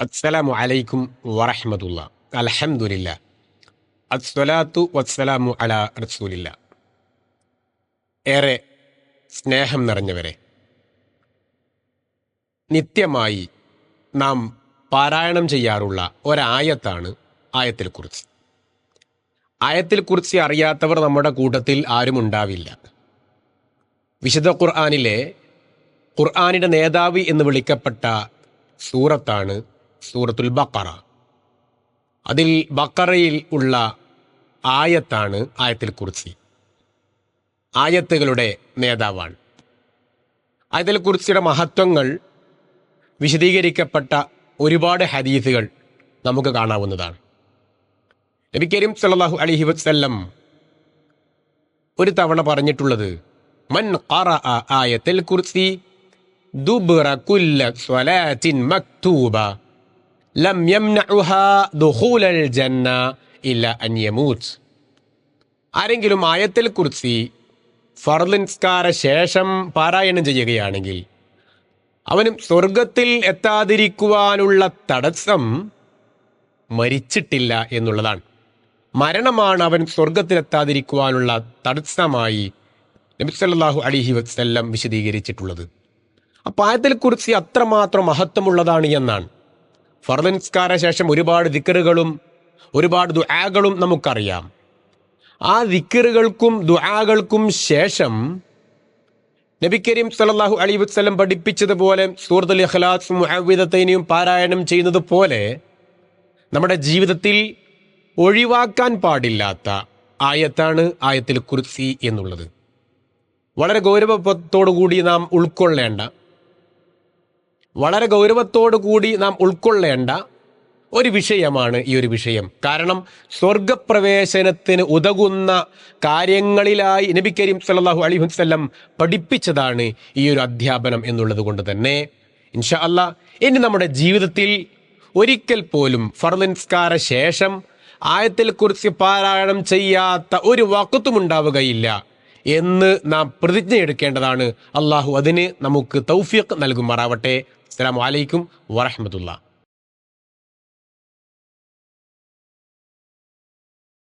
അസ്സലാമു അലൈക്കും വറഹമത്തുള്ള. അലഹമുല്ല അസ്സലാത്തു വസ്സലാമു അല റസൂലില്ല. ഏറെ സ്നേഹം നിറഞ്ഞവരെ നിത്യമായി നാം പാരായണം ചെയ്യാറുള്ള ഒരായത്താണ് ആയത്തിൽ കുറിച്ച് ആയത്തിൽ കുറിച്ച് അറിയാത്തവർ നമ്മുടെ കൂട്ടത്തിൽ ആരും ഉണ്ടാവില്ല. വിശുദ്ധ ഖുർആാനിലെ ഖുർആാനിന്റെ നേതാവ് എന്ന് വിളിക്കപ്പെട്ട സൂറത്താണ് സൂറത്തുൽ ബക്കറ അതിൽ ബക്കറയിൽ ഉള്ള ആയത്താണ് ആയത്തിൽ കുറിച്ച് ആയത്തുകളുടെ നേതാവാണ്. ആയത്തിൽ കുറിച്ചിയുടെ മഹത്വങ്ങൾ വിശദീകരിക്കപ്പെട്ട ഒരുപാട് ഹദീസുകൾ നമുക്ക് കാണാവുന്നതാണ്. നബി കരീം സല്ലല്ലാഹു അലൈഹി വസല്ലം ഒരു തവണ പറഞ്ഞിട്ടുള്ളത് മൻ ഖറഅ ആയത്തിൽ കുർസി ദുബ്റ കുല്ല സ്വലാത്തിൻ മക്തൂബ. ലം ദുഖൂലൽ ജന്ന ഇല്ല അൻ യമൂത്ത് ആരെങ്കിലും ആയത്തിൽ കുറിച്ച് ഫർലിൻസ്കാര ശേഷം പാരായണം ചെയ്യുകയാണെങ്കിൽ അവനും സ്വർഗത്തിൽ എത്താതിരിക്കുവാനുള്ള തടസ്സം മരിച്ചിട്ടില്ല എന്നുള്ളതാണ്. മരണമാണ് അവൻ സ്വർഗത്തിലെത്താതിരിക്കുവാനുള്ള തടസ്സമായി നബി സല്ലല്ലാഹു അലൈഹി വസല്ലം വിശദീകരിച്ചിട്ടുള്ളത്. അപ്പോൾ ആയത്തിൽ കുറിച്ച് അത്രമാത്രം മഹത്വമുള്ളതാണ് എന്നാണ്. ഫർദൻസ്കാര ശേഷം ഒരുപാട് ദിക്കറുകളും ഒരുപാട് ദുആകളും നമുക്കറിയാം. ആ ദിക്കറുകൾക്കും ദുആകൾക്കും ശേഷം നബി കരീം സല്ലല്ലാഹു അലൈഹി വസല്ലം പഠിപ്പിച്ചതുപോലെ സൂറത്തുൽ ഇഖ്ലാസ് മുഅവ്വിദത്തൈനിയും പാരായണം ചെയ്യുന്നത് പോലെ നമ്മുടെ ജീവിതത്തിൽ ഒഴിവാക്കാൻ പാടില്ലാത്ത ആയത്താണ് ആയത്തിൽ കുർസി എന്നുള്ളത്. വളരെ ഗൗരവത്തോടു കൂടി നാം ഉൾക്കൊള്ളേണ്ട വളരെ ഗൗരവത്തോടു കൂടി നാം ഉൾക്കൊള്ളേണ്ട ഒരു വിഷയമാണ് ഈ ഒരു വിഷയം. കാരണം സ്വർഗപ്രവേശനത്തിന് ഉതകുന്ന കാര്യങ്ങളിലായി നബി കരീം സല്ലാഹു അലി വസല്ലം പഠിപ്പിച്ചതാണ് ഈ ഒരു അധ്യാപനം എന്നുള്ളത് കൊണ്ട് തന്നെ. ഇൻഷാ അല്ല ഇനി നമ്മുടെ ജീവിതത്തിൽ ഒരിക്കൽ പോലും ഫർലിൻസ്കാര ശേഷം ആയത്തിൽ കുറിച്ച് പാരായണം ചെയ്യാത്ത ഒരു വക്കത്തും ഉണ്ടാവുകയില്ല. എന്ന് നാം പ്രതിജ്ഞ എടുക്കേണ്ടതാണ്. അള്ളാഹു അതിന് നമുക്ക് തൗഫീഖ് നൽകുമാറാവട്ടെ. അസ്സലാമു അലൈക്കും വറഹമത്തുള്ള